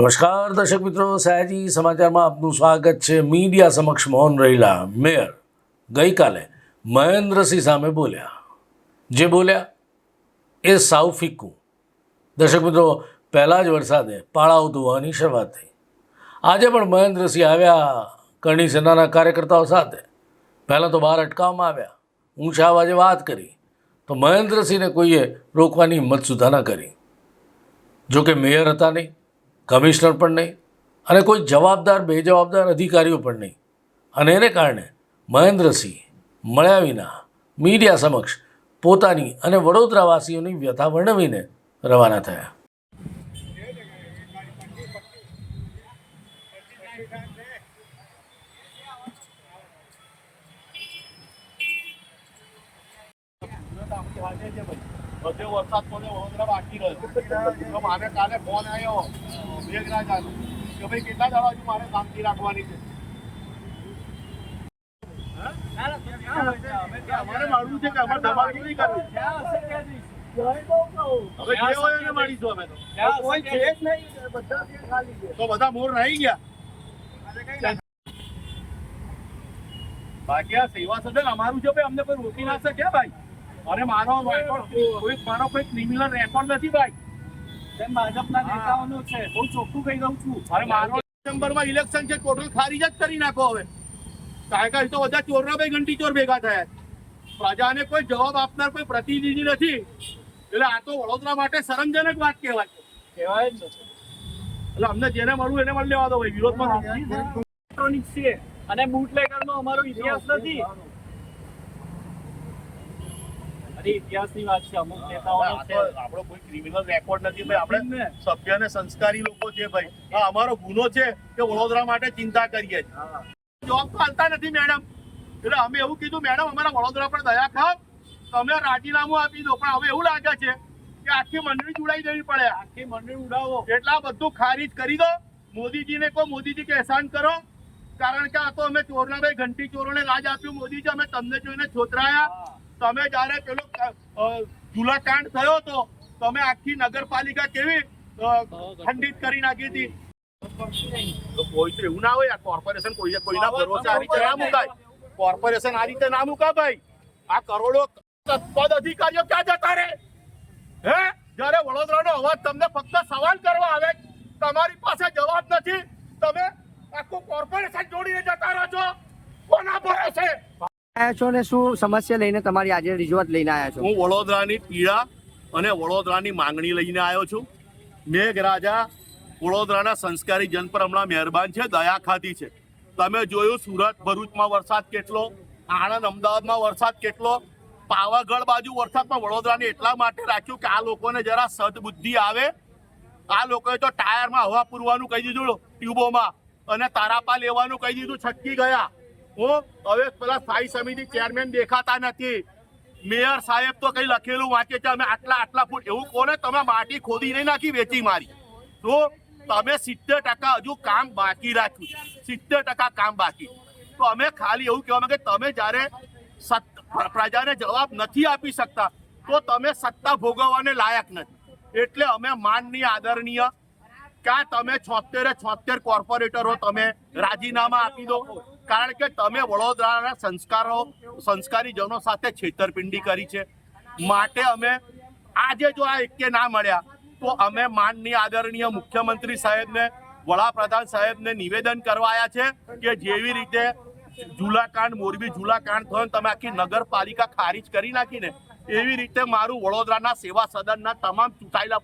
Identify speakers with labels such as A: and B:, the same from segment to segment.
A: નમસ્કાર દર્શક મિત્રો, સયાજી સમાચારમાં આપનું સ્વાગત છે. મીડિયા સમક્ષ મૌન રહેલા મેયર ગઈકાલે મહેન્દ્રસિંહ સામે બોલ્યા. જે બોલ્યા? એ સાવ ફિક્કું. દર્શક મિત્રો, પહેલાં જ વરસાદે પાળાઓ ધોવાની શરૂઆત થઈ. આજે પણ મહેન્દ્રસિંહ આવ્યા કરણી સેનાના કાર્યકર્તાઓ સાથે. પહેલાં તો બહાર અટકાવવામાં આવ્યા. ઊંચા અવાજે વાત કરી. તો મહેન્દ્રસિંહને કોઈએ રોકવાની હિંમત સુધા ન કરી. જોકે મેયર હતા નહીં. કમિશનર પણ નહીં અને કોઈ જવાબદાર, બેજવાબદાર અધિકારીઓ પણ નહીં. અને એને કારણે મહેન્દ્રસિંહ મળ્યા વિના મીડિયા સમક્ષ પોતાની અને વડોદરાવાસીઓની વ્યથા વર્ણવીને રવાના થયા.
B: વરસાદ પડે વડોદરા બાકી રહ્યો. મારે કાલે ફોન આવ્યો મેઘરાજાનો કે ભાઈ કેટલા દાડા હજુ મારે શાંતિ રાખવાની છે? અમારે મારવું છે કે અમારે નહીં કરવું? તો. તો બધા મોર રહી ગયા. બાકી આ સેવા સદન અમારું છે ભાઈ. અમને કોઈ રોકી ના શકે ભાઈ. અને મારો કોઈ મારો કોઈ ક્રિમિનલ રેકોર્ડ નથી ભાઈ.
C: ભાજપના નેતાઓનો છે? બહુ ચોખ્ખું કહી દઉં છું.
B: અરે મારો ડિસેમ્બરમાં ઇલેક્શન છે ટોટલ ખારીજ જ કરી નાખો હવે. કારણ કે તો બધા ચોરના ભાઈ ઘંટી ચોર ભેગા થયા પ્રજાને કોઈ જવાબ આપનાર કોઈ પ્રતિનિધિ નથી. એટલે આ તો વડોદરા માટે શરમજનક વાત કહેવાય.
C: કહેવાય જ
B: એટલે અમને જેને મળવું એને મળી લેવા દો ભાઈ. વિરોધમાં નથી.
C: ઇલેક્ટ્રોનિક છે. અને બુટલેગરનો અમારો ઇતિહાસ નથી. અરે ઇતિહાસની વાત છે અમુક નેતાઓનો છે.
B: આપણો કોઈ ક્રિમિનલ રેકોર્ડ નથી ભાઈ. આપણે સભ્ય અને સંસ્કારી લોકો છે ભાઈ. આ અમારો ગુનો છે કે વડોદરા માટે ચિંતા કરીએ છીએ. જોબ તો હાલતા નથી મેડમ એટલે અમે એવું કીધું મેડમ અમારા વડોદરા પર દયા ખાવ. તમે રાજીનામું આપી દો. પણ હવે એવું લાગે છે કે આખી મંડળી જોડાઈ દેવી પડે.
C: આખી મંડળી ઉડાવો.
B: એટલા બધું ખારીજ કરી દો. મોદીજીને કહો મોદીજી કે એહસાન કરો. કારણ કે આ તો અમે ચોરના ભાઈ ઘંટી ચોરોને લાજ આપ્યું. મોદીજી અમે તમને જોઈને છોતરાયા. તમે જયારે પેલો અ, જુલાકાંડ થયો હતો તમે આખી નગરપાલિકા કેવી ખંડિત કરી નાખી હતી? કોઈ તો એવું ના હોય આ કોર્પોરેશન કોઈ કોઈના ભરોસે આ રીતે ના મુકાય. કોર્પોરેશન આ રીતે ના મુકા ભાઈ. આ કરોડો પદ અધિકારીઓ ક્યાં જતા રે હે? જ્યારે વડોદરાનો અવાજ તમને ફક્ત સવાલ કરવા આવે તમારી પાસે જવાબ નથી. તમે આખું કોર્પોરેશન જોડીને જતા રહો છો. કોના ભરોસે?
D: આવ્યા છો ને શું સમસ્યા લઈને તમારી આજે રજૂઆત લઈને આવ્યા છો?
B: હું વડોદરાની પીડા અને વડોદરાની માંગણી લઈને આવ્યો છું. મેઘરાજા વડોદરાના સંસ્કારી જન પર હમણાં મહેરબાન છે, દયા ખાધી છે. તમે જોયું સુરત ભરૂચમાં વરસાદ કેટલો, આણંદ અમદાવાદમાં વરસાદ કેટલો, પાવાગઢ બાજુ વરસાદ પણ વડોદરાને એટલા માટે રાખ્યું કે આ લોકોને જરા સદબુદ્ધિ આવે. આ લોકોએ તો ટાયરમાં હવા પૂરવાનું કહી દીધું, ટ્યુબોમાં અને તારાપા લેવાનું કહી દીધું, છટકી ગયા. હું હવે પેલા સ્થાયી સમિતિ ચેરમેન દેખાતા નથી. મેયર સાહેબ તો કઈ લખેલું વાંચે છે, અમે આટલા આટલા ફૂટ, એવું કોને? તમે માટી ખોદી નહીં નાખી વેચી મારી. તો તમે સિત્તેર ટકા હજુ કામ બાકી રાખ્યું સિત્તેર ટકા કામ બાકી. તો અમે ખાલી એવું કહેવા માંગે, તમે જ્યારે પ્રજાને જવાબ નથી આપી શકતા, તો તમે સત્તા ભોગવવાને લાયક નથી. એટલે અમે માનનીય, આદરણીય, ક્યાં તમે છોતેરે છોતેર કોર્પોરેટરો તમે રાજીનામા આપી દો. કારણ કે તમે વડોદરાના સંસ્કારો સંસ્કારી જનો સાથે છેતરપિંડી કરી છે. માટે અમે આજે જો આ એકે ના મળ્યા, તો અમે માનનીય આદરણીય મુખ્યમંત્રી સાહેબને, વડાપ્રધાન સાહેબને નિવેદન કરવા આવ્યા છે કે જેવી રીતે જુલાકાંડ, મોરબી ઝુલાકાંડ થયો તમે આખી નગરપાલિકા ખારીજ કરી નાખીને, એવી રીતે મારું વડોદરાના સેવા સદનના તમામ ચૂંટાયેલા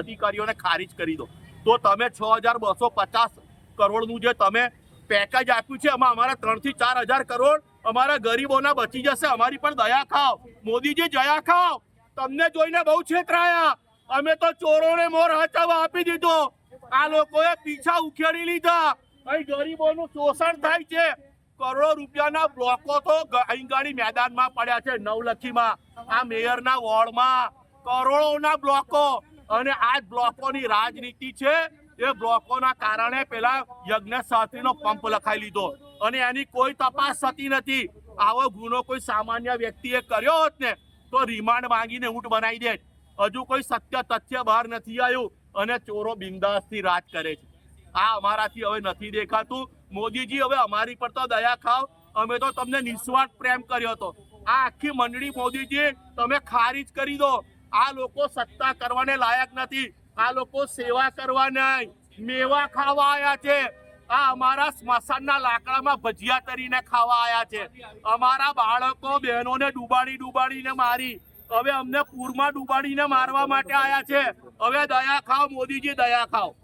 B: અધિકારીઓને ખારીજ કરી દો. તો તમે છ હજાર બસો પચાસ કરોડનું જે તમે પેકેજ આપ્યું છે. એમાં અમારા ત્રણથી ચાર હજાર કરોડ અમારા ગરીબોના બચી જશે. અમારી પણ દયા ખાઓ. મોદીજી, જયા ખાઓ. તમને જોઈને બહુ છેતરાયા. અમે તો ચોરોને મોર હચાવા આપી દીધો. આ લોકોએ પીછા ઉખેડી લીધા. અહીં ગરીબોનું શોષણ થાય છે. કરોડો રૂપિયાના બ્લોકો તો અહીંગાડી મેદાનમાં પડ્યા છે નવલખીમાં. આ મેયરના વોર્ડમાં કરોડોના બ્લોકો. અને આ બ્લોકોની રાજનીતિ છે. એ બ્લોકોના કારણે પેલા યજ્ઞ શાસ્ત્રીનો પંપ લખાઈ લીધો. અને એની કોઈ તપાસ થતી નથી. આવો ગુનો કોઈ સામાન્ય વ્યક્તિએ કર્યો હોત ને, તો રિમાન્ડ માંગીને ઊંટ બનાવી દે. હજુ કોઈ સત્ય તથ્ય બહાર નથી આવ્યું અને ચોરો બિંદાસથી રાજ કરે છે. આ અમારાથી હવે નથી દેખાતું. મોદીજી, હવે અમારી પર તો દયા ખાવ. અમે તો તમને નિસ્વાર્થ પ્રેમ કર્યો હતો. આ આખી મંડળી મોદીજી તમે ખારીજ કરી દો. આ લોકો સત્તા કરવાને લાયક નથી. આ લોકો સેવા કરવા નહીં. મેવા ખાવા આવ્યા છે. આ અમારા સ્મશાનના લાકડામાં ભજીયા તરીને ખાવા આયા છે. અમારા બાળકો બહેનોને ડૂબાડી ડૂબાડીને મારી. હવે અમને પૂરમાં ડૂબાડીને મારવા માટે આયા છે. હવે દયા ખાઓ, મોદીજી, દયા ખાઓ.